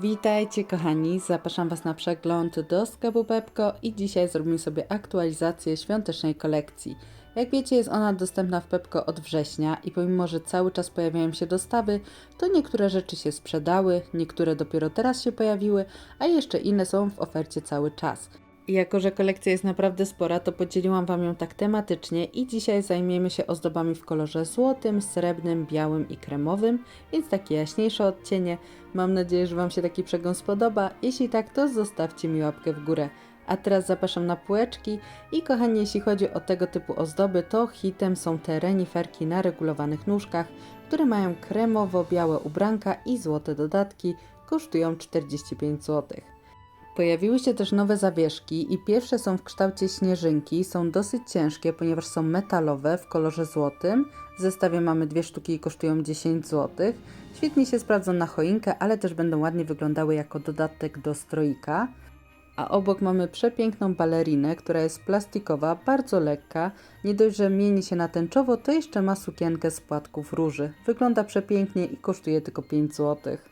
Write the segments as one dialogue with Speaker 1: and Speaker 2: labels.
Speaker 1: Witajcie kochani, zapraszam Was na przegląd do sklepu Pepko i dzisiaj zrobimy sobie aktualizację świątecznej kolekcji. Jak wiecie jest ona dostępna w Pepko od września i pomimo, że cały czas pojawiają się dostawy, to niektóre rzeczy się sprzedały, niektóre dopiero teraz się pojawiły, a jeszcze inne są w ofercie cały czas. Jako, że kolekcja jest naprawdę spora, to podzieliłam Wam ją tak tematycznie i dzisiaj zajmiemy się ozdobami w kolorze złotym, srebrnym, białym i kremowym, więc takie jaśniejsze odcienie. Mam nadzieję, że Wam się taki przegląd spodoba. Jeśli tak, to zostawcie mi łapkę w górę. A teraz zapraszam na półeczki i kochani, jeśli chodzi o tego typu ozdoby, to hitem są te reniferki na regulowanych nóżkach, które mają kremowo-białe ubranka i złote dodatki, kosztują 45 zł. Pojawiły się też nowe zawieszki i pierwsze są w kształcie śnieżynki, są dosyć ciężkie, ponieważ są metalowe w kolorze złotym. W zestawie mamy dwie sztuki i kosztują 10 zł. Świetnie się sprawdzą na choinkę, ale też będą ładnie wyglądały jako dodatek do stroika. A obok mamy przepiękną balerinę, która jest plastikowa, bardzo lekka. Nie dość, że mieni się na tęczowo, to jeszcze ma sukienkę z płatków róży. Wygląda przepięknie i kosztuje tylko 5 złotych.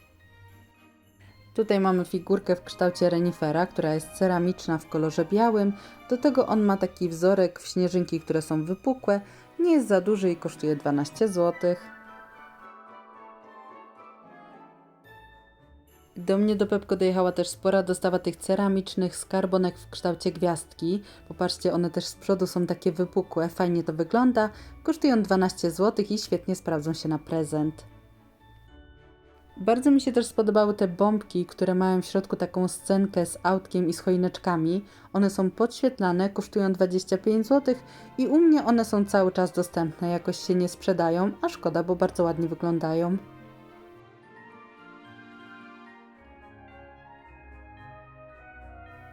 Speaker 1: Tutaj mamy figurkę w kształcie renifera, która jest ceramiczna w kolorze białym. Do tego on ma taki wzorek w śnieżynki, które są wypukłe. Nie jest za duży i kosztuje 12 zł. Do mnie do Pepko dojechała też spora dostawa tych ceramicznych skarbonek w kształcie gwiazdki. Popatrzcie, one też z przodu są takie wypukłe, fajnie to wygląda. Kosztują 12 zł i świetnie sprawdzą się na prezent. Bardzo mi się też spodobały te bombki, które mają w środku taką scenkę z autkiem i z choineczkami. One są podświetlane, kosztują 25 zł i u mnie one są cały czas dostępne, jakoś się nie sprzedają, a szkoda, bo bardzo ładnie wyglądają.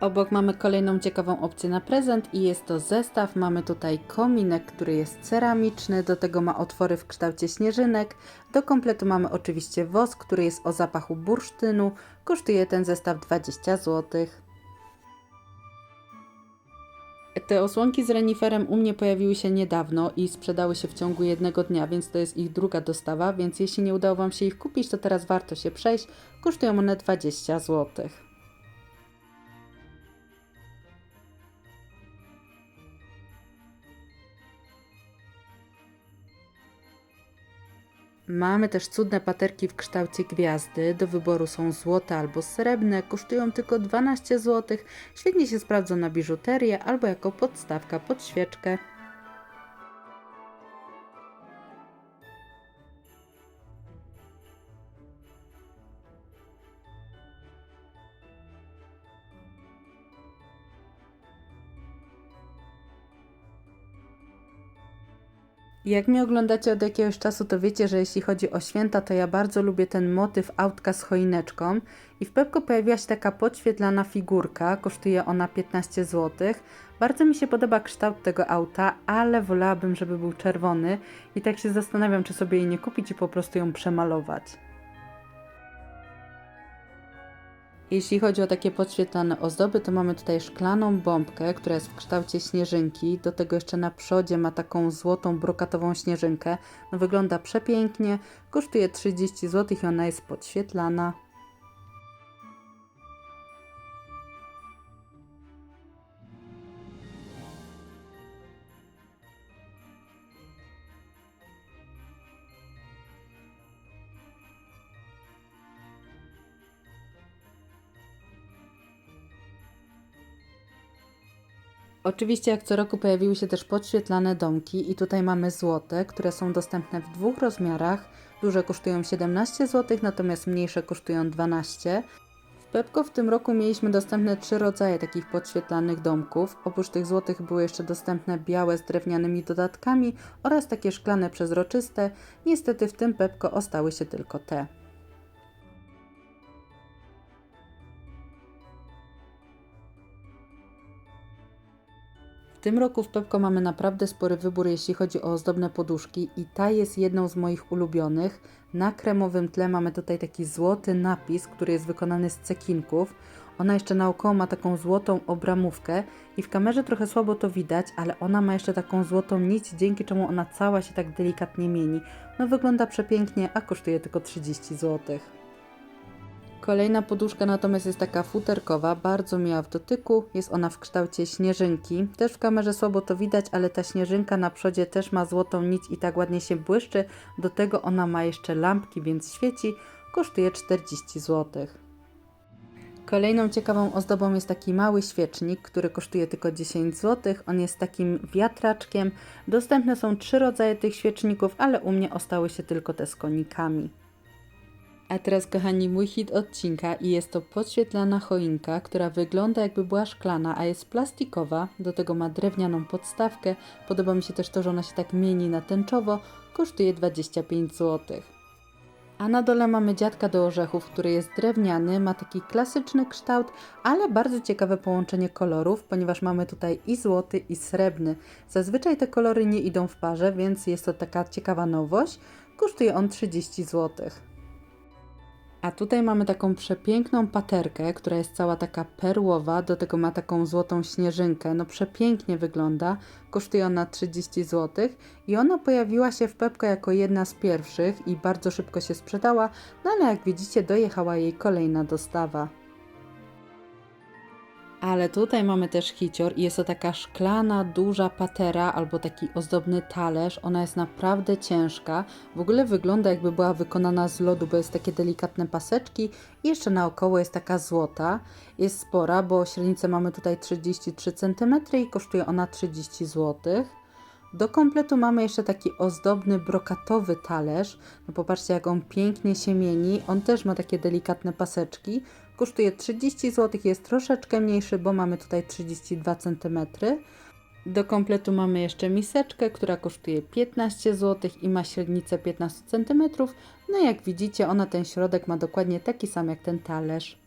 Speaker 1: Obok mamy kolejną ciekawą opcję na prezent i jest to zestaw. Mamy tutaj kominek, który jest ceramiczny, do tego ma otwory w kształcie śnieżynek. Do kompletu mamy oczywiście wosk, który jest o zapachu bursztynu. Kosztuje ten zestaw 20 zł. Te osłonki z reniferem u mnie pojawiły się niedawno i sprzedały się w ciągu jednego dnia, więc to jest ich druga dostawa, więc jeśli nie udało Wam się ich kupić, to teraz warto się przejść. Kosztują one 20 zł. Mamy też cudne paterki w kształcie gwiazdy. Do wyboru są złote albo srebrne, kosztują tylko 12 zł. Świetnie się sprawdzą na biżuterię albo jako podstawka pod świeczkę. Jak mnie oglądacie od jakiegoś czasu, to wiecie, że jeśli chodzi o święta, to ja bardzo lubię ten motyw autka z choineczką. I w Pepko pojawiła się taka podświetlana figurka, kosztuje ona 15 zł. Bardzo mi się podoba kształt tego auta, ale wolałabym, żeby był czerwony. I tak się zastanawiam, czy sobie jej nie kupić i po prostu ją przemalować. Jeśli chodzi o takie podświetlane ozdoby, to mamy tutaj szklaną bombkę, która jest w kształcie śnieżynki. Do tego jeszcze na przodzie ma taką złotą brokatową śnieżynkę. No wygląda przepięknie, kosztuje 30 zł i ona jest podświetlana. Oczywiście jak co roku pojawiły się też podświetlane domki i tutaj mamy złote, które są dostępne w dwóch rozmiarach. Duże kosztują 17 zł, natomiast mniejsze kosztują 12. W Pepko w tym roku mieliśmy dostępne trzy rodzaje takich podświetlanych domków. Oprócz tych złotych były jeszcze dostępne białe z drewnianymi dodatkami oraz takie szklane przezroczyste. Niestety w tym Pepko ostały się tylko te. Tym roku w Pepko mamy naprawdę spory wybór, jeśli chodzi o ozdobne poduszki i ta jest jedną z moich ulubionych. Na kremowym tle mamy tutaj taki złoty napis, który jest wykonany z cekinków. Ona jeszcze naokoło ma taką złotą obramówkę i w kamerze trochę słabo to widać, ale ona ma jeszcze taką złotą nić, dzięki czemu ona cała się tak delikatnie mieni. No wygląda przepięknie, a kosztuje tylko 30 zł. Kolejna poduszka natomiast jest taka futerkowa, bardzo miła w dotyku. Jest ona w kształcie śnieżynki. Też w kamerze słabo to widać, ale ta śnieżynka na przodzie też ma złotą nić i tak ładnie się błyszczy. Do tego ona ma jeszcze lampki, więc świeci. Kosztuje 40 zł. Kolejną ciekawą ozdobą jest taki mały świecznik, który kosztuje tylko 10 zł. On jest takim wiatraczkiem. Dostępne są trzy rodzaje tych świeczników, ale u mnie ostały się tylko te z konikami. A teraz, kochani, mój hit odcinka i jest to podświetlana choinka, która wygląda jakby była szklana, a jest plastikowa. Do tego ma drewnianą podstawkę. Podoba mi się też to, że ona się tak mieni na tęczowo. Kosztuje 25 zł. A na dole mamy dziadka do orzechów, który jest drewniany, ma taki klasyczny kształt, ale bardzo ciekawe połączenie kolorów, ponieważ mamy tutaj i złoty, i srebrny. Zazwyczaj te kolory nie idą w parze, więc jest to taka ciekawa nowość. Kosztuje on 30 zł. A tutaj mamy taką przepiękną paterkę, która jest cała taka perłowa, do tego ma taką złotą śnieżynkę. No przepięknie wygląda, kosztuje ona 30 zł i ona pojawiła się w Pepko jako jedna z pierwszych i bardzo szybko się sprzedała, no ale jak widzicie dojechała jej kolejna dostawa. Ale tutaj mamy też hicior i jest to taka szklana, duża patera albo taki ozdobny talerz. Ona jest naprawdę ciężka. W ogóle wygląda jakby była wykonana z lodu, bo jest takie delikatne paseczki i jeszcze naokoło jest taka złota. Jest spora, bo średnicę mamy tutaj 33 cm i kosztuje ona 30 zł. Do kompletu mamy jeszcze taki ozdobny brokatowy talerz. No popatrzcie, jak on pięknie się mieni. On też ma takie delikatne paseczki. Kosztuje 30 zł, jest troszeczkę mniejszy, bo mamy tutaj 32 cm. Do kompletu mamy jeszcze miseczkę, która kosztuje 15 zł i ma średnicę 15 cm. No jak widzicie, ona ten środek ma dokładnie taki sam jak ten talerz.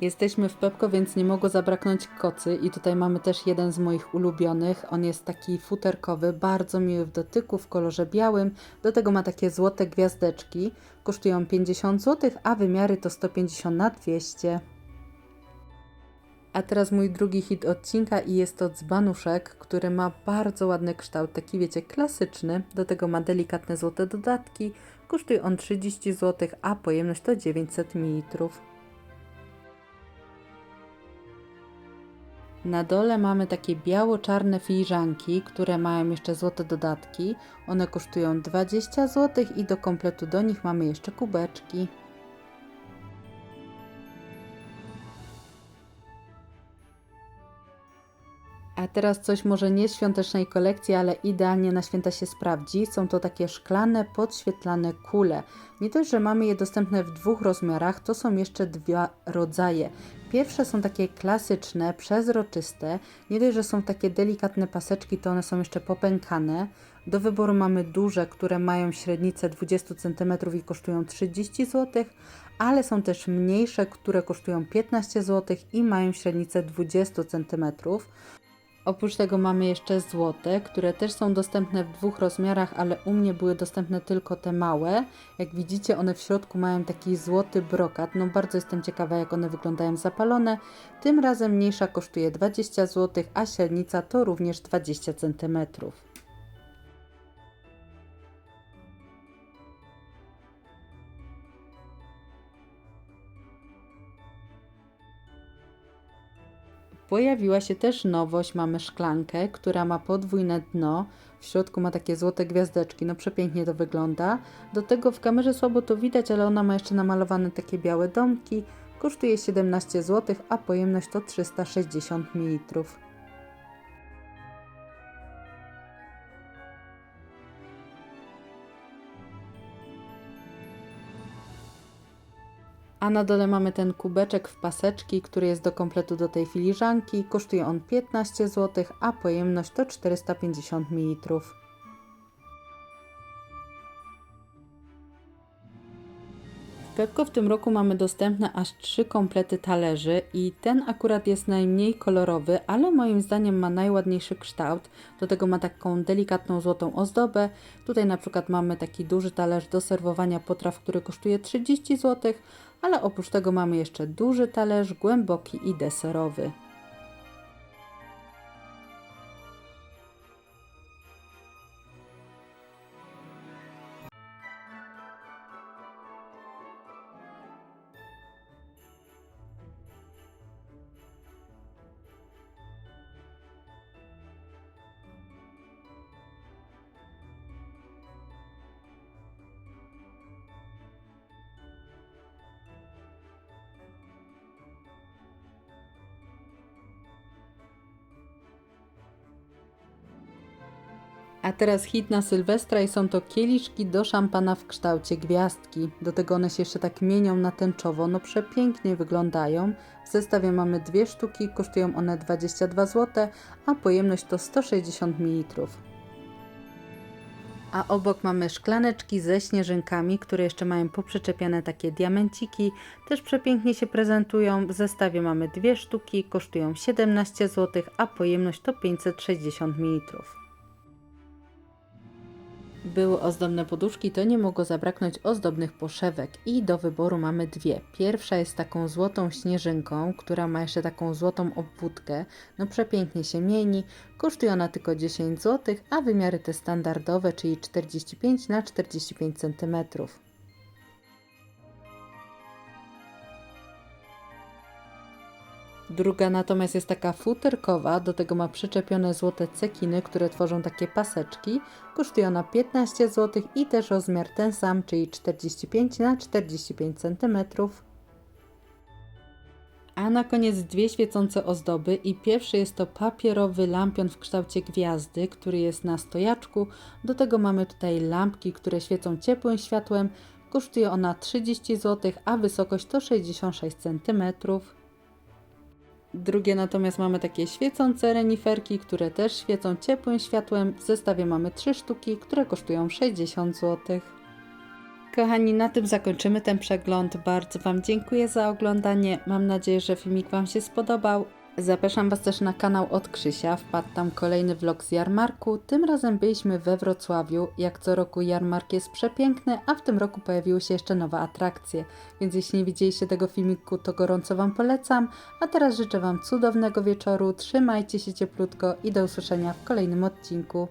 Speaker 1: Jesteśmy w Pepko, więc nie mogło zabraknąć kocy i tutaj mamy też jeden z moich ulubionych. On jest taki futerkowy, bardzo miły w dotyku, w kolorze białym. Do tego ma takie złote gwiazdeczki. Kosztują 50 zł, a wymiary to 150 na 200. A teraz mój drugi hit odcinka i jest to dzbanuszek, który ma bardzo ładny kształt, taki wiecie, klasyczny. Do tego ma delikatne złote dodatki. Kosztuje on 30 zł, a pojemność to 900 ml. Na dole mamy takie biało-czarne filiżanki, które mają jeszcze złote dodatki. One kosztują 20 zł i do kompletu do nich mamy jeszcze kubeczki. A teraz coś może nie świątecznej kolekcji, ale idealnie na święta się sprawdzi. Są to takie szklane, podświetlane kule. Nie dość, że mamy je dostępne w dwóch rozmiarach, to są jeszcze dwa rodzaje. Pierwsze są takie klasyczne, przezroczyste. Nie dość, że są takie delikatne paseczki, to one są jeszcze popękane. Do wyboru mamy duże, które mają średnicę 20 cm i kosztują 30 zł, ale są też mniejsze, które kosztują 15 zł i mają średnicę 20 cm. Oprócz tego mamy jeszcze złote, które też są dostępne w dwóch rozmiarach, ale u mnie były dostępne tylko te małe. Jak widzicie, one w środku mają taki złoty brokat. No bardzo jestem ciekawa, jak one wyglądają zapalone. Tym razem mniejsza kosztuje 20 zł, a średnica to również 20 cm. Pojawiła się też nowość, mamy szklankę, która ma podwójne dno. W środku ma takie złote gwiazdeczki, no przepięknie to wygląda. Do tego w kamerze słabo to widać, ale ona ma jeszcze namalowane takie białe domki. Kosztuje 17 zł, a pojemność to 360 ml. A na dole mamy ten kubeczek w paseczki, który jest do kompletu do tej filiżanki. Kosztuje on 15 zł, a pojemność to 450 ml. Pepko w tym roku mamy dostępne aż trzy komplety talerzy i ten akurat jest najmniej kolorowy, ale moim zdaniem ma najładniejszy kształt. Do tego ma taką delikatną złotą ozdobę. Tutaj na przykład mamy taki duży talerz do serwowania potraw, który kosztuje 30 zł, ale oprócz tego mamy jeszcze duży talerz, głęboki i deserowy. A teraz hit na Sylwestra i są to kieliszki do szampana w kształcie gwiazdki. Do tego one się jeszcze tak mienią na tęczowo, no przepięknie wyglądają. W zestawie mamy dwie sztuki, kosztują one 22 zł, a pojemność to 160 ml. A obok mamy szklaneczki ze śnieżynkami, które jeszcze mają poprzyczepiane takie diamenciki. Też przepięknie się prezentują. W zestawie mamy dwie sztuki, kosztują 17 zł, a pojemność to 560 ml. Były ozdobne poduszki, to nie mogło zabraknąć ozdobnych poszewek i do wyboru mamy dwie. Pierwsza jest taką złotą śnieżynką, która ma jeszcze taką złotą obwódkę. No przepięknie się mieni. Kosztuje ona tylko 10 zł, a wymiary te standardowe, czyli 45 na 45 cm. Druga natomiast jest taka futerkowa, do tego ma przyczepione złote cekiny, które tworzą takie paseczki. Kosztuje ona 15 zł i też rozmiar ten sam, czyli 45 na 45 cm. A na koniec dwie świecące ozdoby i pierwszy jest to papierowy lampion w kształcie gwiazdy, który jest na stojaczku. Do tego mamy tutaj lampki, które świecą ciepłym światłem. Kosztuje ona 30 zł, a wysokość to 66 cm. Drugie natomiast mamy takie świecące reniferki, które też świecą ciepłym światłem. W zestawie mamy trzy sztuki, które kosztują 60 zł. Kochani, na tym zakończymy ten przegląd. Bardzo Wam dziękuję za oglądanie. Mam nadzieję, że filmik Wam się spodobał. Zapraszam Was też na kanał od Krzysia. Wpadł tam kolejny vlog z jarmarku. Tym razem byliśmy we Wrocławiu. Jak co roku jarmark jest przepiękny, a w tym roku pojawiły się jeszcze nowe atrakcje. Więc jeśli nie widzieliście tego filmiku, to gorąco Wam polecam. A teraz życzę Wam cudownego wieczoru. Trzymajcie się cieplutko i do usłyszenia w kolejnym odcinku.